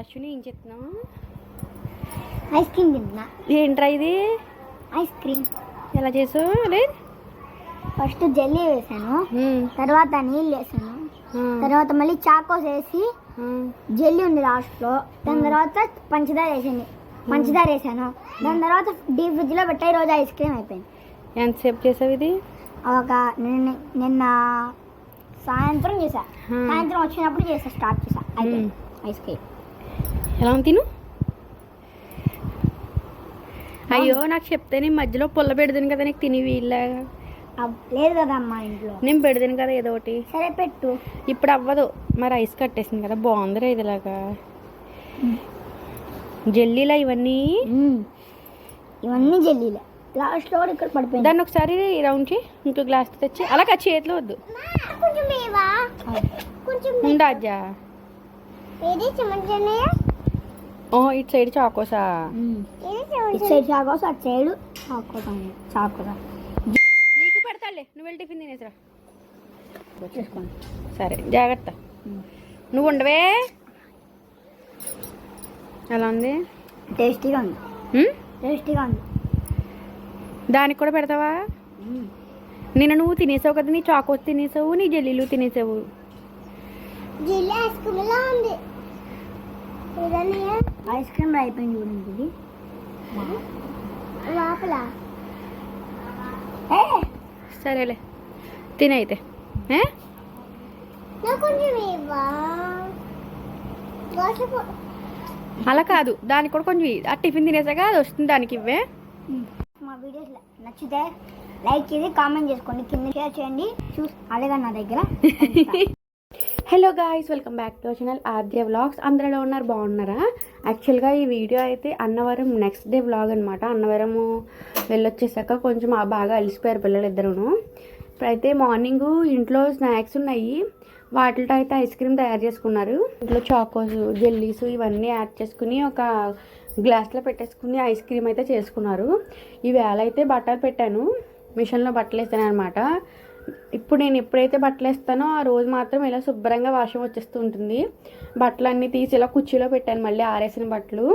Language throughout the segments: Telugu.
అశ్విని ఏం చెప్తున్నావు ఐస్ క్రీమ్ తింటున్నా. ఏంట్రా ఇది? Ice cream. ఎలా చేసావు? లేదు? ఫస్ట్ జెల్లీ వేసాను. తర్వాత నీళ్ళు వేసాను. తర్వాత మళ్ళీ చాకోస్ వేసి జెల్లీ ఉంది లాస్ట్లో. దాని తర్వాత పంచదార వేసింది. పంచదార వేసాను. దాని తర్వాత డీప్ ఫ్రిడ్జ్లో పెట్టాయి రోజు ఐస్ క్రీమ్ అయిపోయింది. ఎంతసేపు చేసావు ఇది? ఒక నిన్న నిన్న సాయంత్రం చేసా. సాయంత్రం వచ్చినప్పుడు చేసా స్టార్ట్ చేసా. Ice cream. ఎలా ఉంది తిను? అయ్యో నాకు చెప్తే నేను మధ్యలో పుల్ల పెడతాను కదా నీకు తిని వీళ్ళగా లేదు కదా అమ్మా ఇంట్లో. నేను పెడతాను కదా ఏదో ఒకటి. సరే పెట్టు. ఇప్పుడు అవ్వదు. మరి ఐస్ కట్టేసింది కదా బాగుందిరా ఇదిలాగా. జెల్లీలా ఇవన్నీ? ఇవన్నీ జెల్లీలే. లాస్ట్లో కూడా ఇక్కడ పడిపోయింది దాన్ని ఒకసారి రౌండ్ చేయి ఇంకో గ్లాస్ తెచ్చి. అలా చేతిలో వద్దు కొంచెం ఉండజ్జా ఏది చెమంచనే ఓ ఇటు సైడ్ చాకోసా? ఇటు సైడ్ చాకోస్ అటు సైడ్ చాకోసా. చాకోసా. నీకు పెడతాలే నువ్వు వెళ్ళి టిఫిన్ తినేసిరా. సరే జాగ్రత్త. నువ్వు ఉండవే. ఎలా ఉంది? టేస్టీగా ఉంది? టేస్టీగా ఉంది. దానికి కూడా పెడతావా? నిన్న నువ్వు తినేసావు కదా నీ చాకోస్ తినేసావు నీ జల్లీలు తినేసావు. జిల్లీ ఐస్ ఉంది. ఐస్ క్రీమ్ అయిపోయింది చూడండి ఇది. లోపల. సరేలే. తినైతే అలా కాదు. దానికి కూడా కొంచెం. ఆ టిఫిన్ తినేసాక అది వస్తుంది. దానికి ఇవ్వే. మా వీడియోస్ నచ్చితే లైక్ చేసి కామెంట్ చేసుకోండి. కింద షేర్ చేయండి. చూసి అలాగే నా దగ్గర. Hello guys welcome back to channel Aadya vlogs అందరిలో ఉన్నారు బాగున్నారా? యాక్చువల్గా ఈ వీడియో అయితే అన్నవరం నెక్స్ట్ డే వ్లాగ్ అనమాట అన్నవరము వెళ్ళొచ్చేసాక కొంచెం బాగా అలసిపోయారు పిల్లలు ఇద్దరును ఇప్పుడైతే మార్నింగ్ ఇంట్లో స్నాక్స్ ఉన్నాయి. వాటితో అయితే ఐస్ క్రీమ్ తయారు చేసుకున్నారు. ఇంట్లో చాకోస్ జెల్లీస్ ఇవన్నీ యాడ్ చేసుకుని ఒక గ్లాస్లో పెట్టేసుకుని ఐస్ క్రీమ్ అయితే చేసుకున్నారు. ఈ వేళ అయితే బట్టలు పెట్టాను. మిషన్లో బట్టలు వేసాను అనమాట ఇప్పుడు నేను ఎప్పుడైతే బట్టలు వేస్తానో ఆ రోజు మాత్రం ఇలా శుభ్రంగా వర్షం వచ్చేస్తూ ఉంటుంది. బట్టలు అన్నీ తీసి ఇలా కుర్చీలో పెట్టాను మళ్ళీ ఆరేసిన బట్టలు.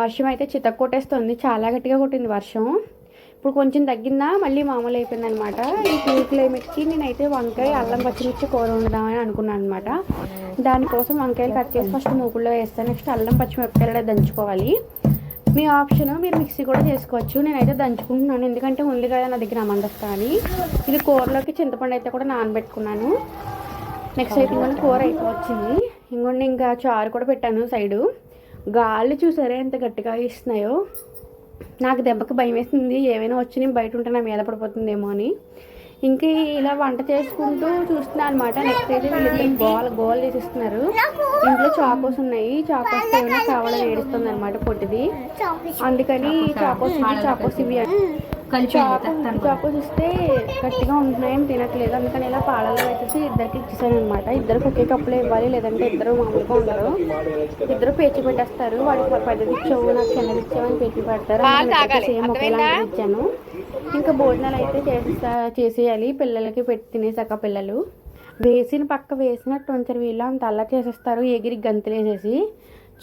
వర్షం అయితే చితక్ కొట్టేస్తుంది. చాలా గట్టిగా కొట్టింది వర్షం. ఇప్పుడు కొంచెం తగ్గిందా? మళ్ళీ మామూలు అయిపోయింది అనమాట ఈ కూల్ క్లైమేట్కి నేనైతే వంకాయ అల్లం పచ్చిమిర్చి కూర వండుదామని అనుకున్నాను అనమాట దానికోసం వంకాయలు కట్ చేసి ఫస్ట్ మూకుల్లో వేస్తాను. నెక్స్ట్ అల్లం పచ్చిమిరపకాయలు దంచుకోవాలి. మీ ఆప్షన్ మీరు మిక్సీ కూడా చేసుకోవచ్చు. నేనైతే దంచుకుంటున్నాను. ఎందుకంటే ఉంది కదా నా దగ్గర అమందస్తా అని ఇది కూరలోకి చింతపండు అయితే కూడా నానబెట్టుకున్నాను. నెక్స్ట్ అయితే ఇంకొన్ని కూర అయిపోవచ్చింది ఇంకొండి ఇంకా చారు కూడా పెట్టాను సైడు. గాలి చూసారా ఎంత గట్టిగా ఇస్తున్నాయో నాకు దెబ్బకి భయం వేసింది. ఏమైనా వచ్చి నేను బయట ఉంటే నా మీద పడిపోతుందేమో అని. ఇంకా ఇలా వంట చేసుకుంటూ చూస్తున్నాను అనమాట నెక్స్ట్ అయితే వీళ్ళకి గోల గోల చేసిస్తున్నారు. ఇంట్లో చాకోస్ ఉన్నాయి. చాకోస్ ఏమైనా కావాలని ఏడుస్తుంది అనమాట పొట్టిది. అందుకని చాకోస్ ఇవి చాకోస్ ఇవి చాకోస్ ఇస్తే గట్టిగా ఉంటున్నాయని తినట్లేదు. అందుకని ఇలా పాలలో వేసేసి ఇద్దరికి ఇచ్చేసాను అనమాట ఇద్దరికి ఒకే కప్పులో ఇవ్వాలి లేదంటే ఇద్దరు మామూలుగా ఉండరు. ఇద్దరు పేచి పెట్టేస్తారు. వాడికి పెద్దది ఇచ్చావు నాకు చిన్నది ఇచ్చావు అని పేచి పెడతారు. సేమ్ ఇచ్చాను. ఇంకా భోజనాలు అయితే చేసేసా చేసేయాలి. పిల్లలకి పెట్టి తినేసాక పిల్లలు. వేసిన పక్క వేసినట్టు ఉంచారు వీళ్ళు. అంత అల్ల చేసేస్తారు. ఎగిరి గంతులు వేసేసి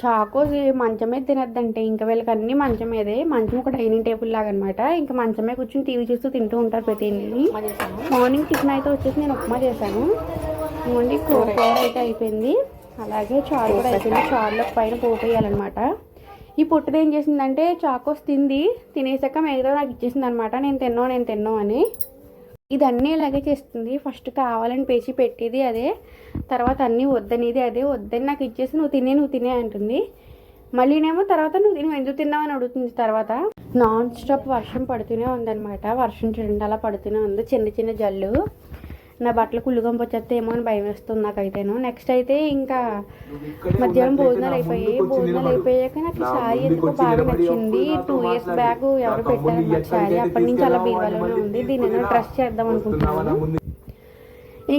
చాకో మంచమే తినద్దంటే ఇంకా వీళ్ళకి అన్ని మంచం మీదే మంచం ఒక డైనింగ్ టేబుల్ లాగా అనమాట ఇంకా మంచమే కూర్చొని టీవీ చూస్తూ తింటూ ఉంటారు ప్రతి ఇంటిని మార్నింగ్ టిఫిన్ అయితే వచ్చేసి నేను ఉప్మా చేశాను. ఇవ్వండి కూర కూర అయితే అయిపోయింది. అలాగే చారు కూడా అయిపోయింది. చారులో పైన పోపు వేయాలన్నమాట. ఈ పొట్టుది ఏం చేసిందంటే చాకోస్ తింది తినేసాక మిగతా నాకు ఇచ్చేసింది అనమాట నేను తిన్నావు నేను తిన్నావు అని. ఇదన్నీ ఇలాగే చేస్తుంది. ఫస్ట్ కావాలని పేచి పెట్టేది అదే. తర్వాత అన్నీ వద్దనేది అదే. వద్దని నాకు ఇచ్చేసి నువ్వు తినే నువ్వు తినే అంటుంది. మళ్ళీనేమో తర్వాత నువ్వు తిని ఎందుకు తిన్నావు అని అడుగుతుంది తర్వాత. నాన్ స్టాప్ వర్షం పడుతూనే ఉందన్నమాట వర్షం చూడండి అలా పడుతూనే ఉంది. చిన్న చిన్న జల్లు. నా బట్టలు కుళ్ళుగంప వచ్చేస్తే ఏమో అని భయం వేస్తుంది నాకైతేను. నెక్స్ట్ అయితే ఇంకా మధ్యాహ్నం భోజనాలు అయిపోయాయి భోజనాలు అయిపోయాక నాకు శారీ ఎందుకో బాగా నచ్చింది. టూ ఇయర్స్ బ్యాక్ ఎవరు పెట్టారు నాకు శారీ అప్పటి నుంచి అలా బీరువాలోనే ఉంది. దీన్ని డ్రెస్ చేద్దాం అనుకుంటున్నాను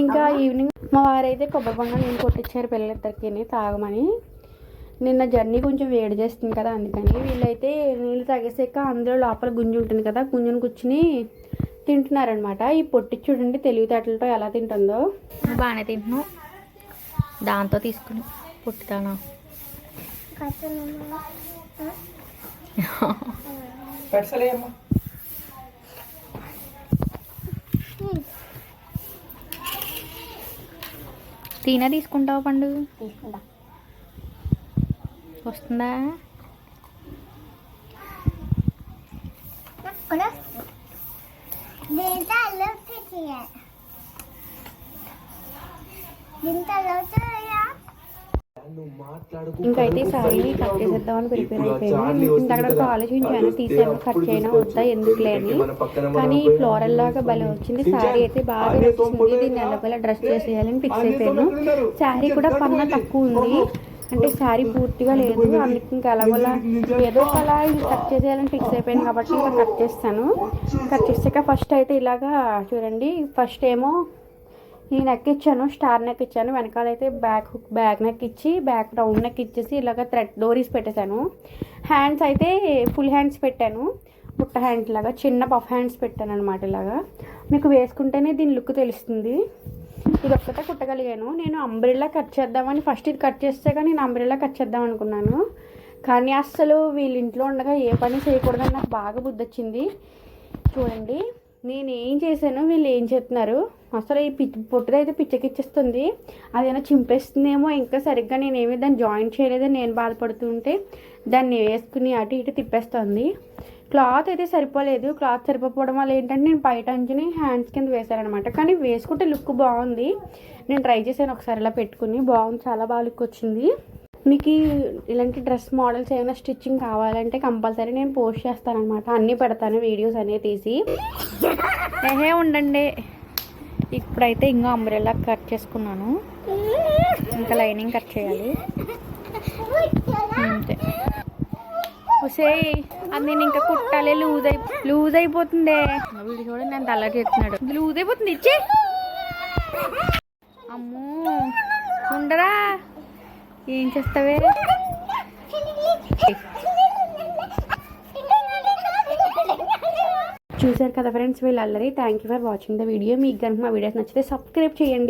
ఇంకా ఈవినింగ్ మా వారైతే కొబ్బరి బొండ నేను కొట్టించారు పిల్లలిద్దరికి తాగమని. నిన్న జర్నీ కొంచెం వేడి చేస్తుంది కదా అందుకని వీళ్ళైతే నీళ్ళు తాగేసాక అందులో లోపల గుంజు ఉంటుంది కదా గుంజుని కూర్చుని తింటున్నారనమాట. ఈ పొట్టి చూడండి తెలివితేటలతో ఎలా తింటుందో. బాగానే తింటున్నావు దాంతో తీసుకుని అమ్మా తీనా తీసుకుంటావా పండు? దీంతో అల్లం దీంతో నువ్వు మాట్లాడుకో ఇంకైతే ఈ సారీని కట్ చేసేద్దామని ప్రిపేర్ అయిపోయాను. ఇంతక్కడ ఆలోచించాను తీసాను కట్ చేయనా వద్దా? ఎందుకులే అని. కానీ ఫ్లోరల్ లాగా భలే వచ్చింది. శారీ అయితే బాగా నచ్చింది. దీన్ని ఎల్లపల్ల డ్రెస్ చేసేయాలని ఫిక్స్ అయిపోయాను శారీ కూడా పన్న తక్కువ ఉంది. అంటే శారీ పూర్తిగా లేదు. అందుకే ఇంకా ఎలాగోలా ఏదో అలా కట్ చేసేయాలని ఫిక్స్ అయిపోయాను కాబట్టి ఇంకా కట్ చేస్తాను. కట్ చేసాక ఫస్ట్ అయితే ఇలాగా చూడండి. ఫస్ట్ ఏమో ఈ నెక్ ఇచ్చాను స్టార్ నెక్ ఇచ్చాను. వెనకాల అయితే బ్యాక్ హుక్ బ్యాక్ నెక్ ఇచ్చి బ్యాక్ రౌండ్ నెక్ ఇచ్చేసి ఇలాగ థ్రెడ్ డోరీస్ పెట్టేశాను. హ్యాండ్స్ అయితే ఫుల్ హ్యాండ్స్ పెట్టాను. బుట్ట హ్యాండ్స్ లాగా చిన్న పఫ్ హ్యాండ్స్ పెట్టాను అనమాట ఇలాగా. మీకు వేసుకుంటేనే దీని లుక్ తెలుస్తుంది. ఇది ఒక్కటే కుట్టగలిగాను. నేను అంబ్రెల్లా కట్ చేద్దామని ఫస్ట్ ఇది కట్ చేస్తే కానీ నేను అంబ్రెల్లా కట్ చేద్దాం అనుకున్నాను. కానీ అస్సలు వీళ్ళ ఇంట్లో ఉండగా ఏ పని చేయకూడదని నాకు బాగా బుద్ధి వచ్చింది చూడండి నేను ఏం చేశాను వీళ్ళు ఏం చేస్తున్నారు? అసలు ఈ పిచ్చి పొట్టుదైతే పిచ్చకిచ్చేస్తుంది అదేనా చింపేస్తుందేమో ఇంకా సరిగ్గా నేనేమి దాన్ని జాయిన్ చేయలేదని నేను బాధపడుతుంటే దాన్ని వేసుకుని అటు ఇటు తిప్పేస్తుంది. క్లాత్ అయితే సరిపోలేదు. క్లాత్ సరిపోవడం వల్ల ఏంటంటే నేను బయట అంచుని హ్యాండ్స్ కింద వేశారనమాట కానీ వేసుకుంటే లుక్ బాగుంది. నేను ట్రై చేశాను ఒకసారి ఇలా పెట్టుకుని. బాగుంది. చాలా బాగా లుక్ వచ్చింది. మీకు ఇలాంటి డ్రెస్ మోడల్స్ ఏమైనా స్టిచ్చింగ్ కావాలంటే కంపల్సరీ నేను పోస్ట్ చేస్తానమాట అన్నీ పెడతాను వీడియోస్ అనేవి తీసి. ఏహే ఉండండి. ఇప్పుడైతే ఇంకో అంబ్రెల్లా కట్ చేసుకున్నాను. ఇంకా లైనింగ్ కట్ చేయాలి. అంతే. ఒసేయ్. అది నేను ఇంకా కుట్టాలి లూజ్ అయి లూజ్ అయిపోతుంది. వీడు చూడండి నేను తల చేస్తున్నాడు ఇది లూజ్ అయిపోతుంది ఇచ్చి. అమ్మో ఉండరా? ఏం చేస్తావే? చూసారు కదా ఫ్రెండ్స్ వీళ్ళు అల్లరి thank you for watching the video మీకు కనుక మా వీడియోస్ నచ్చితే సబ్స్క్రైబ్ చేయండి.